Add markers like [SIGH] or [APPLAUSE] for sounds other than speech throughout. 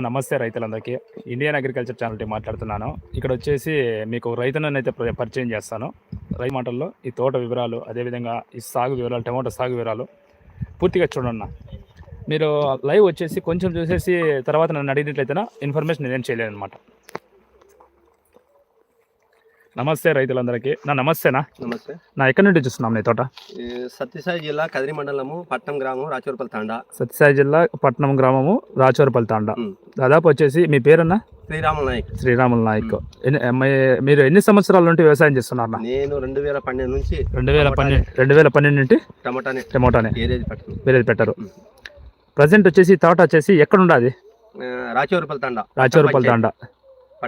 నమస్తే రైతులందరికీ. Indian agriculture channel tea మాట్లాడుతున్నాను. ఇక్కడ వచ్చేసి మీకు రైతులను అయితే పరిచయం చేస్తాను. రైతు మాటల్లో ఈ తోట వివరాలు అదేవిధంగా ఈ సాగు వివరాలు టమాటో సాగు వివరాలు పూర్తిగా చూడన్న. మీరు లైవ్ వచ్చేసి కొంచెం చూసేసి తర్వాత నన్ను అడిగినట్లయితే ఇన్ఫర్మేషన్ నేనేం చేయలేను అనమాట నమస్తే రైతులందరికీ. నా నమస్తేనా? నమస్తే. నా ఎక్కడి నుండి చూస్తున్నాం నీ తోట? సత్యసాయి జిల్లా కదిరి మండలము పట్నం గ్రామం రాచూరుపల్లి తాండా. సత్యసాయి జిల్లా పట్నం గ్రామము రాచోరపల్లి తాండ. దాదాపు వచ్చేసి మీ పేరన్నా? శ్రీరాముల నాయక్. శ్రీరాముల నాయక్. మీరు ఎన్ని సంవత్సరాల నుండి వ్యవసాయం చేస్తున్నారు నేను రెండు వేల పన్నెండు నుంచి రెండు వేల పన్నెండు రెండు వేల పన్నెండు నుండి టమాటాని. టమోటానే. వేరేది పెట్టారు. ప్రజెంట్ వచ్చేసి తోట వచ్చేసి ఎక్కడ ఉండదు ఆ, రాచూరుపల్లి తాండా. రాచోరపల్లి తాండ.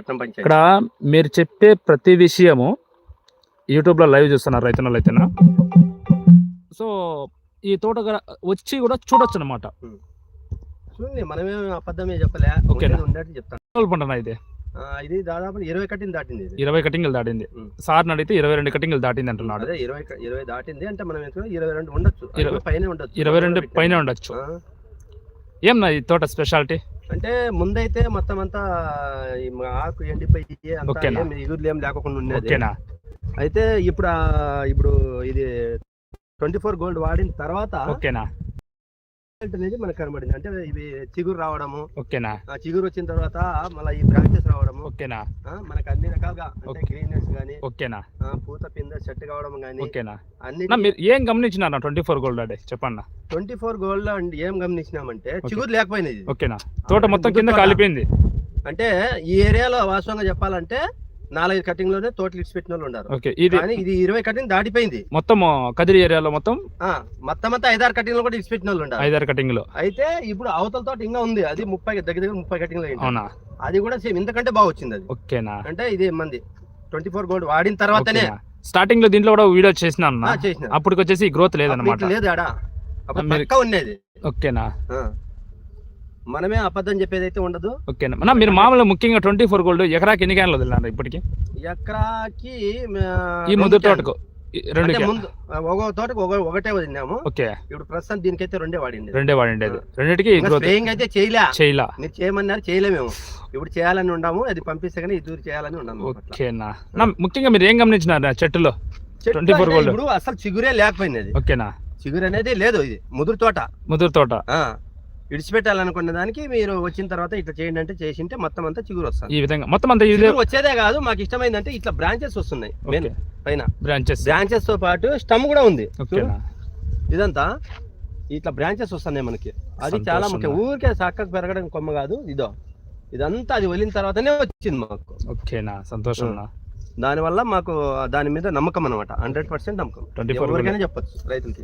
పంచాయతీ. ఇక్కడ మీరు చెప్పే ప్రతి విషయము యూట్యూబ్లో లైవ్ చూస్తున్నారు రైతులు అయితేనా సో ఈ తోట వచ్చి కూడా చూడొచ్చు అనమాట మనమేం అబద్ధమే చెప్పలే. ఓకేనా? చెప్తాను. పంటనా ఇది. ఇది దాదాపు ఇరవై కట్టింది దాటింది ఇరవై కటింగ్లు దాటింది. ఉం. సార్ని అడిగితే ఇరవై రెండు కటింగ్లు దాటింది అంటున్నాడు. ఇరవై ఇరవై దాటింది అంటే మనం ఇరవై రెండు ఉండొచ్చు. ఇరవై- పైన ఉండొచ్చు. ఇరవై రెండు. పైన ఉండొచ్చు. ఆ, ఏం నా ఈ తోట స్పెషాలిటీ? అంటే ముందైతే మొత్తం అంతా ఆకు ఎండిపోయి ఏం లేకుండా ఉండేది. అయితే ఇప్పుడు ఇప్పుడు ఇది ట్వంటీ ఫోర్ గోల్డ్ వాడిన తర్వాత ఓకేనా? అనేది మనకు కనబడింది. అంటే ఇవి చిగురు రావడము ఓకేనా? ఆ చిగురు వచ్చిన తర్వాత మళ్ళీ ఈ బ్రాంచెస్ రావడము ఓకేనా? మనకు అన్ని రకాలుగా అంటే ఓకే. గ్రీన్నెస్ కానీ ఓకేనా? పూత పింద సెట్ కావడం కానీ ఓకేనా? అన్ని మీరు ఏం గమనించినారు ట్వంటీ ఫోర్ గోల్డ్ అడే చెప్పన్న. ట్వంటీ ఫోర్ గోల్డ్ అండి ఏం గమనించినామంటే చిగురు లేకపోయినది. ఓకేనా? తోట మొత్తం కింద. కాలిపోయింది. అంటే ఈ ఏరియాలో వాస్తవంగా చెప్పాలంటే నాలుగైదు కటింగ్లోనే తోటలు ఇచ్చి పెట్టిన వాళ్ళు ఉన్నారు. ఓకే ఇది కానీ ఇది ఇరవై కటింగ్ దాటిపోయింది. మొత్తం కదిరి ఏరియాలో మొత్తం? ఆ, మొత్తం అంతా ఐదారు కటింగ్లో కూడా ఇచ్చి పెట్టిన వాళ్ళు ఉన్నారు. ఐదారు కటింగ్లో అయితే ఇప్పుడు అవతల తోట ఇంకా ఉంది. అది ముప్పై దగ్గర దగ్గర ముప్పై కటింగ్లో అయింది. అవునా? అది కూడా సేమ్ ఇంతకంటే బాగా వచ్చింది అది. ఓకేనా? అంటే ఇది మంది. ట్వంటీ ఫోర్ గోల్డ్ వాడిన తర్వాతనే స్టార్టింగ్లో దీంట్లో కూడా వీడియో చేసిన అప్పటికి వచ్చేసి గ్రోత్ లేదన్నమాట. లేదు ఆడ అప్పుడు మీరు- పక్క ఉండేది ఓకేనా? ఆ. మనమే అబద్ధం చెప్పేది అయితే ఉండదు ఓకేనా మీరు మామూలుగా ముఖ్యంగా ట్వంటీ ఫోర్ గోల్డ్ ఎకరాకి ఎన్ని క్యాన్లు వదిలినారు ఇప్పటికి? ఎకరాకి ఈ రెండు ముందు క్యాన్లు. తోటకు రెండు ముందు ఒక తోటకు ఒక ఒకటే వదిలినాము. ఓకే. ఇప్పుడు ప్రస్తుతం దీనికైతే రెండే వాడింది. రెండే వాడిండేది. రెండింటికి స్ప్రేయింగ్ అయితే చేయలే. చేయలా. మీరు చేయమన్నారు చేయలే మేము [SIGHS] ఇప్పుడు చేయాలని ఉండాము అది పంపిస్తే కానీ ఇది చేయాలని ఉన్నాము. ఓకేనా ముఖ్యంగా మీరు ఏం గమనించినారు చెట్టులో? చెట్టు 24 అంటే గోల్డ్. ఇప్పుడు అసలు చిగురే లేకపోయినది. ఓకేనా చిగురు అనేది లేదు ఇది ముదురు తోట. ముదురు తోట. విడిచిపెట్టాలనుకున్న దానికి మీరు వచ్చిన తర్వాత ఇట్లా చేయండి అంటే చేసింటే మొత్తం అంతా చిగురు వస్తుంది. ఈ విధంగా మొత్తం అంతా ఇది చిగురు వచ్చేదే కాదు మాకు ఇష్టమైందంటే ఇట్లా బ్రాంచెస్ వస్తున్నాయి మెయిన్ పైన. బ్రాంచెస్ బ్రాంచెస్తో పాటు స్టమ్ కూడా ఉంది. ఇదంతా ఇట్లా బ్రాంచెస్ వస్తున్నాయి మనకి. అది చాలా. ముఖ్యం. ఊరికే చక్కగా పెరగడం కొమ్మ కాదు ఇదో. ఇదంతా అది వదిలిన తర్వాతనే వచ్చింది మాకు. ఓకేనా? సంతోషం. దానివల్ల మాకు దాని మీద నమ్మకం అనమాట హండ్రెడ్ పర్సెంట్ నమ్మకం. 24 ఎవరికైనా చెప్పొచ్చు రైతులకి.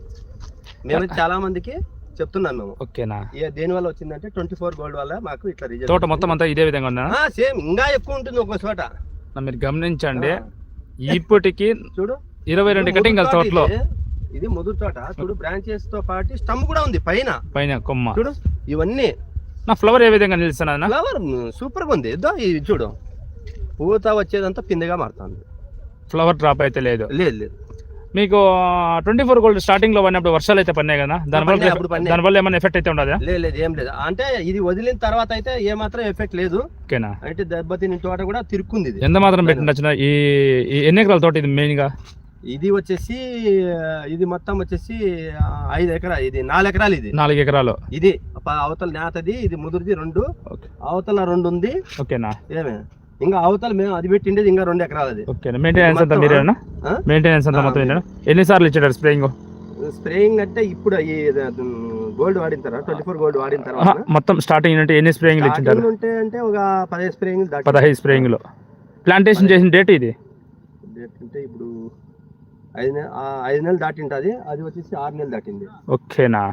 మేము చాలా మందికి చెప్తున్నాం మేము ఓకేనా? ఏ దేని వల్ల వచ్చిందంటే ట్వంటీ ఫోర్ గోల్డ్ వల్ల మాకు ఇట్లా రిజల్ట్ తోట మొత్తం అంతా ఇదే విధంగా ఉందా? సేమ్ ఇంకా ఎక్కువ ఉంటుంది ఒక చోట. మీరు గమనించండి ఇప్పటికి చూడు. ఇరవై రెండు కటింగ్ తోటలో తోట ఇది. ముదురు తోట. చూడు బ్రాంచెస్తో పాటు స్టమ్ కూడా ఉంది పైన. పైన కొమ్మ. చూడు ఇవన్నీ. నా ఫ్లవర్ ఏ విధంగా నిలుస్తున్నా ఫ్లవర్ సూపర్గా ఉంది. ఇది చూడు. పూత వచ్చేదంతా పిందెగా మారుతుంది. ఫ్లవర్ డ్రాప్ అయితే లేదు. లేదు లేదు. మీకు ట్వంటీ ఫోర్ గోల్డ్ స్టార్టింగ్లో పడినప్పుడు వర్షాలు అయితే పడినాయి కదా దానివల్ల. దానివల్ల ఏమైనా ఎఫెక్ట్ అయితే ఉండదా? లేదు లేదు ఏం లేదు. అంటే ఇది వదిలిన తర్వాత అయితే ఏ మాత్రం ఎఫెక్ట్ లేదు. ఓకేనా? అంటే దెబ్బతిని తోట కూడా తిరుక్కుంది ఇది. ఎంత మాత్రం పెట్టిన ఈ ఎన్ని ఎకరాల తోట ఇది మెయిన్గా ఇది వచ్చేసి ఇది మొత్తం వచ్చేసి ఐదు ఎకరా ఇది నాలుగు ఎకరాలు ఇది. నాలుగు ఎకరాలు. ఇది అవతల నేతది ఇది ముదురుది రెండు. అవతల రెండు ఉంది. ఓకేనా? ఏమే? ఇంకా అవతల మేము అది పెట్టిండేది ఇంకా రెండు ఎకరాలది. ఓకేనా మెయింటెనెన్స్ అంతా మీరేనా? మెయింటెనెన్స్ అంతా మొత్తం మీరేనా? ఎన్నిసార్లు ఇచ్చారు స్ప్రేయింగ్? స్ప్రేయింగ్ అంటే ఇప్పుడు ఈ గోల్డ్ వాడిన తర్వాత ట్వంటీ ఫోర్ గోల్డ్ వాడిన తర్వాత. మొత్తం స్టార్టింగ్ అంటే ఎన్ని స్ప్రేయింగ్లు ఇచ్చింటారు? ఉంటే అంటే ఒక పదిహేను స్ప్రేయింగ్ పదహైదు స్ప్రేయింగ్లు. ప్లాంటేషన్ చేసిన డేట్ ఇది? డేట్ అంటే ఇప్పుడు ఐదు నెల ఐదు నెలలు దాటింటది. అది వచ్చేసి ఆరు నెలలు దాటింది. ఓకేనా?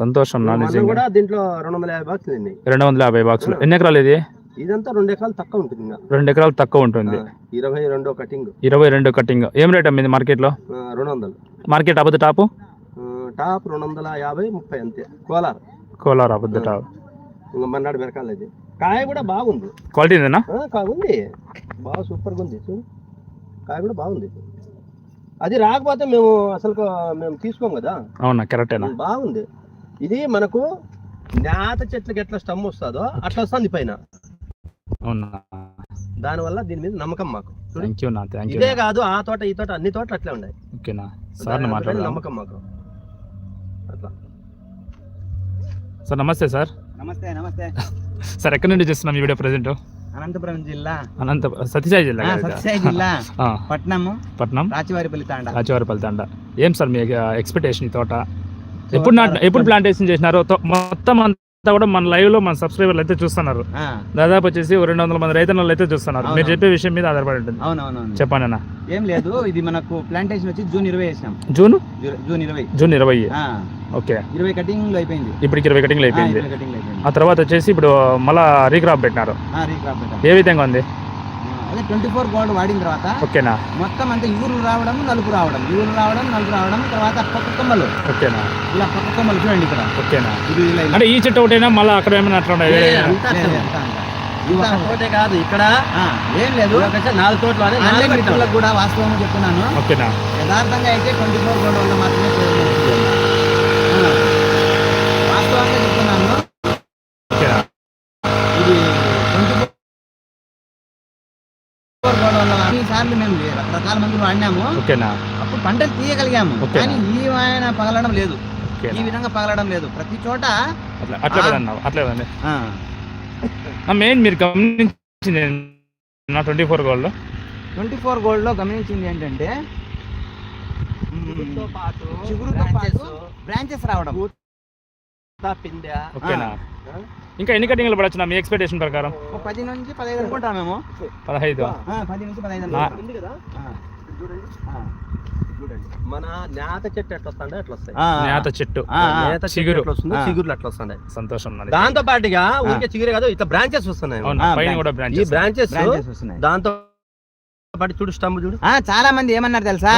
సంతోషం నా కూడా దీంట్లో రెండు వందల యాభై బాక్సులు రెండు వందల యాభై బాక్సులు. ఎన్ని ఎకరాలు ఇది? ఇదంతా రెండు ఎకరాలు తక్కువ ఉంటుంది ఇంకా. రెండు ఎకరాలు తక్కువ ఉంటుంది. ఇరవై రెండో కటింగ్. ఇరవై రెండు కటింగ్. ఏం రేట్ అమ్మింది మార్కెట్లో? రెండు వందలు. మార్కెట్ అబద్ధ టాపు? టాప్ రెండు వందల యాభై ముప్పై అంతే. కోలార్. కోలార్ అబద్ధ టాప్. ఇంకా మన్నాడు మిరకాయలు ఇది. కాయ కూడా బాగుంది. క్వాలిటీ ఉంది బాగా సూపర్గా ఉంది. కాయ కూడా బాగుంది. అది రాకపోతే మేము అసలు మేము తీసుకోం కదా. అవునా కరెక్టేనా? బాగుంది. ఇది మనకు నేత చెట్లకి ఎట్లా స్టమ్ వస్తుందో అట్లా వస్తుంది పైన. దానివల్ల దీని మీద నమ్మకం మాకు. ఇదే కాదు ఆ తోట ఈ తోట అన్ని తోటలు అట్లే ఉన్నాయి. దాని నమ్మకం మాకు. అట్లా. సార్ నమస్తే సార్. నమస్తే నమస్తే. సార్ ఎక్కడి నుండి చేస్తున్నాం ఈ వీడియో ప్రజెంట్? అనంతపురం జిల్లా. అనంత సత్యసాయి జిల్లా? సత్యసాయి జిల్లా. ఆ, పట్నము పట్నం? రాచివారిపల్లి తాండ. రాజవారిపల్లి తండ. ఏం సార్ మీ ఎక్స్పెక్టేషన్ ఈ తోట? ఎప్పుడు నాట ఎప్పుడు ప్లాంటేషన్ చేసినారో? మొత్తం అంతా కూడా మన లైవ్లో మన సబ్స్క్రైబర్లు అయితే చూస్తున్నారు. దాదాపు వచ్చేసి రెండు వందల మంది రైతన్నలు అయితే చూస్తున్నారు. మీరు. చెప్పే విషయం మీద ఆధారపడి ఉంటుంది. అవునవునవును. చెప్పండి అన్న. ఏం లేదు ఇది మనకు ప్లాంటేషన్ వచ్చి జూన్ ఇరవై వేసినాం. జూన్? జూన్ ఇరవై. జూన్ ఇరవై. ఓకే. ఇరవై కటింగ్ అయిపోయింది. ఇప్పటికి ఇరవై కటింగ్లు అయిపోయింది. కటింగ్ అయిపోయింది. ఆ తర్వాత వచ్చేసి ఇప్పుడు మళ్ళా రీక్రాప్ పెట్టినారు. ఏ విధంగా ఉంది? అదే ట్వంటీ ఫోర్ గోల్డ్ వాడిన తర్వాత ఓకేనా? మొత్తం అంతా ఇగురు రావడం నలుపు రావడం ఇగురు రావడం నలుపు రావడం తర్వాత పక్క కొమ్మలు. ఓకేనా? ఇలా పక్క కొమ్మలు చూడండి ఇక్కడ. ఓకేనా? ఇది ఇలా. అంటే ఈ చెట్టు ఒకటైనా? మళ్ళీ అక్కడ ఏమైనా అట్లా తోటే కాదు ఇక్కడ ఆ, ఏం లేదు. నాలుగు తోటలు నాలుగు. మిత్రులకు కూడా వాస్తవం చెప్తున్నాను. ఓకేనా? యథార్థంగా అయితే ట్వంటీ ఫోర్ గోల్డ్ వల్ల మాత్రమే. వాస్తవంగా చెప్తున్నాను. వల్ల సార్లు మేము రకరకాల మందులు వాడినాము. ఓకేనా? అప్పుడు పంటలు తీయగలిగాము. ఓకే. కానీ ఈ ఆయన పగలడం లేదు. ఈ విధంగా పగలడం లేదు. ప్రతి చోట అట్లా అట్లే ఆ. కదన్నా అట్లే కదండి ఆ, నా మెయిన్ మీరు గమనించింది నా twenty four gold. Twenty four గోల్డ్లో గమనించింది ఏంటంటే చిగురుతో పాటు బ్రాంచెస్. రావడం. ఓకేనా. ఇంకా ఎన్ని కటింగ్లు పడచ్చు నా మీ ఎక్స్పెక్టేషన్ ప్రకారం? పది నుంచి పదహైదు అనుకుంటాం మేము. పదహైదు. ఆ, పది నుంచి పదహైదు కదా. మన నేత చెట్టు ఎట్లా వస్తుందో అట్లా వస్తాయి. నేత చెట్టు. నేత చిగురు. ఎట్లా వస్తుందో. చిగురులు అట్లా వస్తున్నాయి. సంతోషం. దాంతో పాటుగా ఊరికే చిగురే కాదు ఇట్లా బ్రాంచెస్ వస్తున్నాయి. ఈ బ్రాంచెస్ బ్రాంచెస్ బ్రాంచెస్ వస్తున్నాయి. దాంతో పాటు చూడు స్టంబ్ చూడు ఆ, చాలా మంది ఏమన్నారు తెలుసా?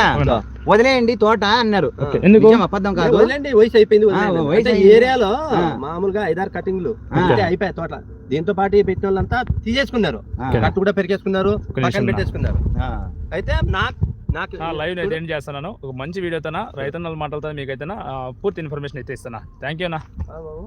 వదిలేయండి తోట అన్నారు. ఎందుకు అబద్ధం కాదు వదిలేండి వయసు అయిపోయింది వయసు. ఏరియాలో. మామూలుగా ఐదారు కటింగ్లు అయిపోయాయి తోట దీంతో పాటు ఈ పెట్టిన వాళ్ళంతా తీసేసుకున్నారు. కట్టు కూడా పెరిగేసుకున్నారు పక్కన. పెట్టేసుకున్నారు. అయితే నాకు నాకు లైవ్ అయితే ఏం చేస్తున్నాను ఒక మంచి వీడియోతో రైతన్నల మాటలతో మీకైతే పూర్తి ఇన్ఫర్మేషన్ అయితే ఇస్తాను థ్యాంక్ యూ నా ఆ, బాబు.